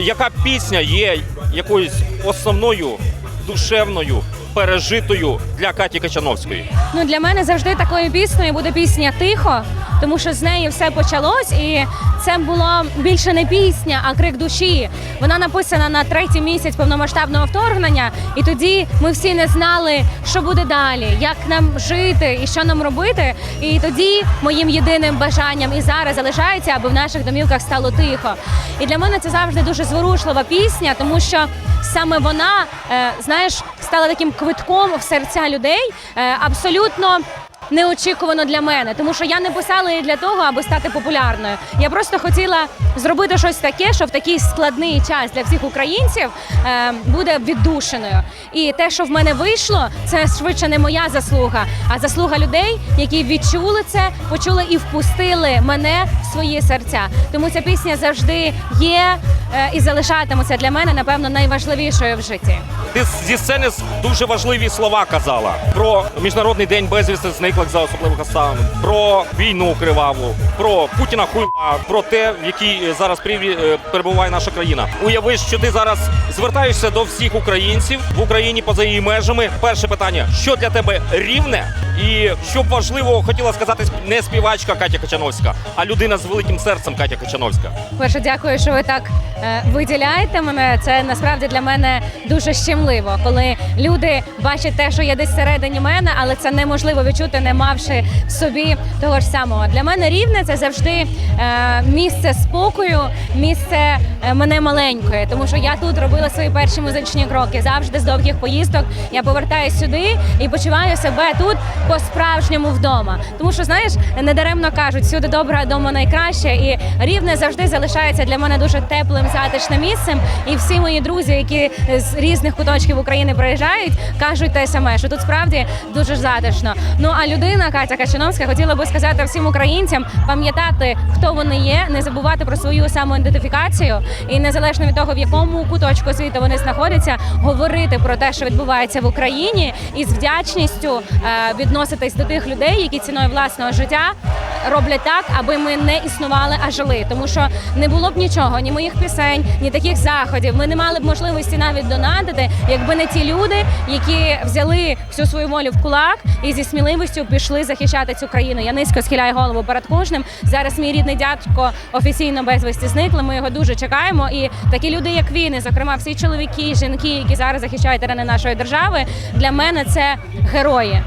Яка пісня є якоюсь основною душевною пережитою для Каті Качановської? Ну для мене завжди такою піснею буде пісня Тихо, тому що з неї все почалось, і це було більше не пісня, а крик душі. Вона написана на третій місяць повномасштабного вторгнення, і тоді ми всі не знали, що буде далі, як нам жити і що нам робити. І тоді моїм єдиним бажанням і зараз залишається, аби в наших домівках стало тихо. І для мене це завжди дуже зворушлива пісня, тому що саме вона, е, знаєш, стала таким квитком в серця людей. е, абсолютно неочікувано для мене, тому що я не писала її для того, аби стати популярною. Я просто хотіла зробити щось таке, що в такий складний час для всіх українців е, буде віддушеною. І те, що в мене вийшло, це швидше не моя заслуга, а заслуга людей, які відчули це, почули і впустили мене в свої серця. Тому ця пісня завжди є е, і залишатиметься для мене, напевно, найважливішою в житті. Ти зі сцени дуже важливі слова казала про міжнародний день безвісти зниклих за особливих обставин, про війну криваву, про Путіна хуйла, про те, в якій зараз е, перебуває наша країна. Уяви, що ти зараз звертаєшся до всіх українців в Україні поза її межами. Перше питання: що для тебе рівне? І що б важливо хотіла сказати не співачка Катя Качановська, а людина з великим серцем Катя Качановська. Перше, дякую, що ви так е, виділяєте мене. Це насправді для мене дуже щемливо, коли люди бачать те, що є десь всередині мене, але це неможливо відчути, не мавши в собі того ж самого. Для мене рівне це завжди е, місце спокою, місце мене маленької, тому що я тут робила свої перші музичні кроки. Завжди з довгих поїздок я повертаюся сюди і почуваю себе тут по-справжньому вдома. Тому що знаєш, недаремно кажуть, всюди добре, а вдома найкраще. І рівне завжди залишається для мене дуже теплим, затишним місцем. І всі мої друзі, які з різних куточків України приїжджають, кажуть те саме, що тут справді дуже затишно. Ну а людина Катя Качановська хотіла би сказати всім українцям пам'ятати, хто вони є, не забувати про свою самоідентифікацію і незалежно від того, в якому куточку світу вони знаходяться, говорити про те, що відбувається в Україні, і з вдячністю е, відноситись до тих людей, які ціною власного життя роблять так, аби ми не існували, а жили. Тому що не було б нічого, ні моїх пісень, ні таких заходів. Ми не мали б можливості навіть донатити, якби не ті люди, які взяли всю свою волю в кулак і зі сміливістю пішли захищати цю країну. Я низько схиляю голову перед кожним. Зараз мій рідний дядько офіційно безвісті зникли. Ми його дуже чекаємо. І такі люди, як він, і зокрема всі чоловіки, жінки, які зараз захищають терени нашої держави, для мене це герої.